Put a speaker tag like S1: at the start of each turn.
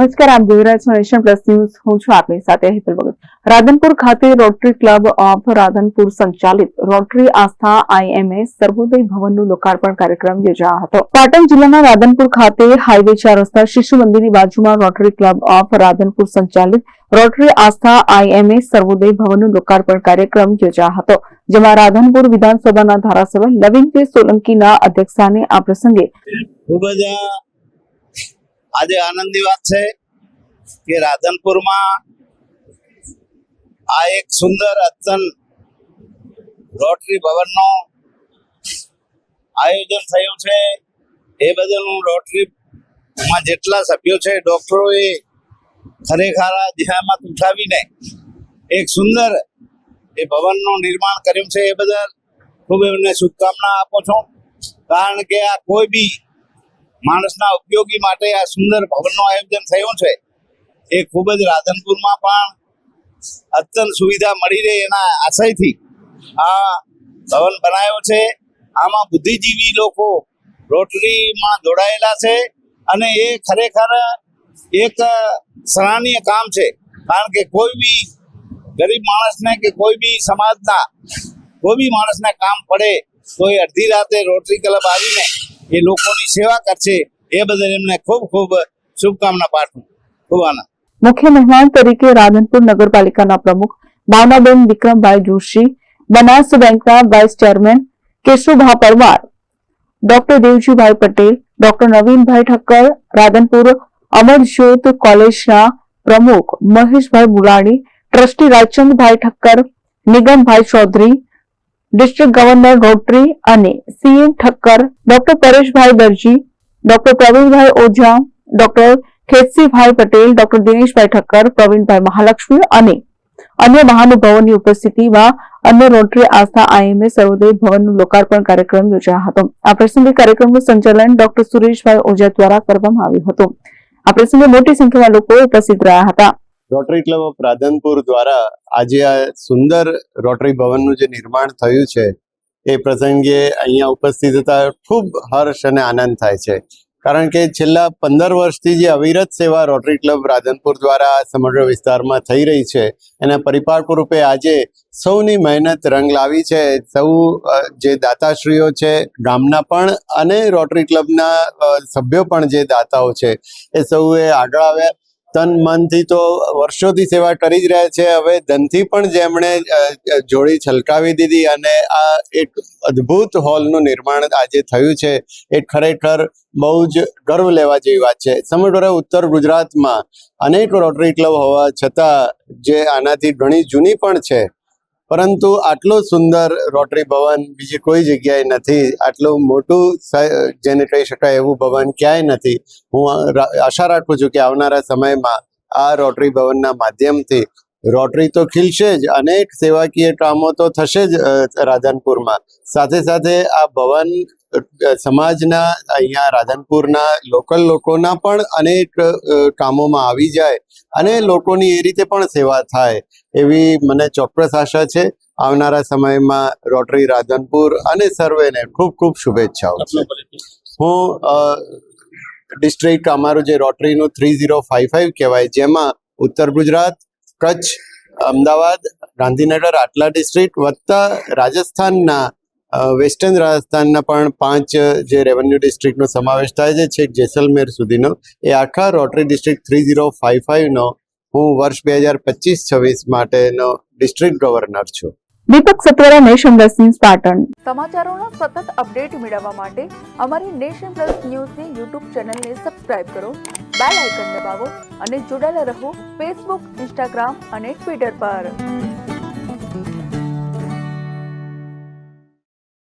S1: નમસ્કાર, આપ જોઈ રહ્યા છો નેશન પ્લસ ન્યૂઝ. હું છું આપની સાથે હેતલ ભગત. રાધનપુર ખાતે રોટરી ક્લબ ઓફ રાધનપુર સંચાલિત રોટરી આસ્થા આઈએમએ સર્વોદય ભવનનું લોકાર્પણ કાર્યક્રમ યોજાયો હતો. પાટણ જિલ્લાના રાધનપુર ખાતે હાઈવે ચાર રસ્તા શિશુ મંદિરની બાજુમાં રોટરી ક્લબ ઓફ રાધનપુર સંચાલિત રોટરી આસ્થા આઈએમએ સર્વોદય ભવનનું લોકાર્પણ કાર્યક્રમ યોજાયો હતો, જેમાં રાધનપુર વિધાનસભાના ધારાસભ્ય લવિંગ સોલંકીના અધ્યક્ષસ્થાને આ પ્રસંગે
S2: ખૂબ જ આજે આનંદની વાત છે કે રાધનપુરમાં આ એક સુંદર અદ્યતન રોટરી ભવનનો આયોજન થયું છે. એ બદલ હું રોટરીમાં જેટલા સભ્યો છે, ડોક્ટરોએ ખરેખર દિશામાં ઉઠાવીને એક સુંદર એ ભવનનું નિર્માણ કર્યું છે. એ બદલ ખૂબ એમને શુભકામના આપું છું. કારણ કે આ કોઈ બી માણસના ઉપયોગી માટે આ સુંદર ભવનનું આયોજન થયું છે. એ ખૂબ જ રાધનપુરમાં પણ અત્યંત સુવિધા મળી રહે એના આશયથી આ ભવન બનાવ્યો છે. આમાં બુદ્ધિજીવી લોકો રોટરીમાં જોડાયેલા છે અને એ ખરેખર એક સરાહનીય કામ છે. કારણ કે કોઈ બી ગરીબ માણસને કે કોઈ બી સમાજના કોઈ બી માણસને કામ પડે તો એ અડધી રાતે રોટરી ક્લબ આવીને એ લોકોની સેવા કરશે એ બદલ એમને ખૂબ ખૂબ શુભકામના પાઠવું. ખૂબ આનંદ.
S1: મુખ્ય મહેમાન તરીકે રાધનપુર નગરપાલિકાના પ્રમુખ ભાવનાબેન વિક્રમભાઈ જોશી, બનાસ બેંકના vice chairman Keshubha Parmar, doctor Devjibhai Patel, doctor Navinbhai Thakkar, Radhanpur Amarjyot કોલેજના પ્રમુખ Maheshbhai Bulani trustee Rajchandbhai Thakkar, Nigambhai Chaudhary district governor Rotary અને CM Thakkar doctor Pareshbhai Darji doctor Pravinbhai Oza doctor Khetsibhai Patel doctor Dineshbhai Thakkar, Pravinbhai Mahalakshmi અને અન્ય મહાનુભાવોની ઉપસ્થિતિમાં અન્ય rotary આસ્થા IMA સર્વોદય ભવનનું લોકાર્પણ કાર્યક્રમ યોજાયો હતો. આ પ્રસંગે કાર્યક્રમનું સંચાલન ડોક્ટર સુરેશભાઈ ઓઝા દ્વારા કરવામાં આવ્યું હતું. આ પ્રસંગે મોટી સંખ્યામાં લોકો ઉપસ્થિત રહ્યા હતા.
S3: રોટરી ક્લબ ઓફ રાધનપુર દ્વારા આજે આ સુંદર રોટરી ભવનનું જે નિર્માણ થયું છે, એ પ્રસંગે અહીંયા ઉપસ્થિત થતા ખૂબ હર્ષ અને આનંદ થાય છે. કારણ કે છેલ્લા પંદર વર્ષથી જે અવિરત સેવા રોટરી ક્લબ રાધનપુર દ્વારા સમગ્ર વિસ્તારમાં થઈ રહી છે, એના પરિપાક રૂપે આજે સૌની મહેનત રંગ લાવી છે. સૌ જે દાતાશ્રીઓ છે, ગામના પણ અને રોટરી ક્લબના સભ્યો પણ જે દાતાઓ છે, એ સૌએ આગળ આવ્યા. તન મનથી તો વર્ષોથી સેવા કરી જ રહ્યા છે. હવે ધનથી પણ જેમણે જોડી છલકાવી દીધી અને આ એક અદ્ભુત હોલનું નિર્માણ આજે થયું છે. એ ખરેખર બહુ જ ગર્વ લેવા જેવી વાત છે. સમગ્ર ઉત્તર ગુજરાતમાં અનેક રોટરી ક્લબ હોવા છતાં જે આનાથી ઘણી જૂની પણ છે. પરંતુ આટલો સુંદર રોટરી ભવન બીજી કોઈ જગ્યાએ નથી. આટલું મોટું જેને કહી શકાય એવું ભવન ક્યાંય નથી. હું આશા રાખું છું કે આવનારા સમયમાં આ રોટરી ભવનના માધ્યમથી રોટરી તો ખીલશે જ, અનેક સેવાકીય કામો તો થશે જ રાધનપુરમાં. સાથે સાથે આ ભવન સમાજના અહીંયા રાધનપુરના લોકલ લોકોના પણ અનેક કામોમાં આવી જાય અને લોકોની એ રીતે પણ સેવા થાય એવી મને ચોક્કસ આશા છે. આવનારા સમયમાં રોટરી રાધનપુર અને સર્વેને ખૂબ ખૂબ શુભેચ્છાઓ હું ડિસ્ટ્રિક્ટ અમારું જે રોટરીનું થ્રી ઝીરો ફાઇવ ફાઇવ કહેવાય જેમાં ઉત્તર ગુજરાત કચ્છ અમદાવાદ ગાંધીનગર આટલા ડિસ્ટ્રિક્ટ વત્તા રાજસ્થાનના વેસ્ટર્ન રાજસ્થાનના પણ પાંચ જે રેવન્યુ ડિસ્ટ્રિક્ટનો સમાવેશ થાય છે છેક જેસલમેર સુધીનો. એ આખા Rotary district three zero five ફાઇવનો હું વર્ષ બે હજાર પચીસ છવ્વીસ માટેનો ડિસ્ટ્રિક્ટ ગવર્નર છું.
S1: Deepak Satvara Nation Plus News Patan.
S4: સમાચારોનો સતત અપડેટ મેળવવા માટે અમારી નેશન પ્લસ ન્યૂઝની યુટ્યુબ ચેનલને સબસ્ક્રાઇબ કરો બેલ આઇકન દબાવો અને જોડાયેલા રહો ફેસબુક ઇન્સ્ટાગ્રામ અને ટ્વિટર પર.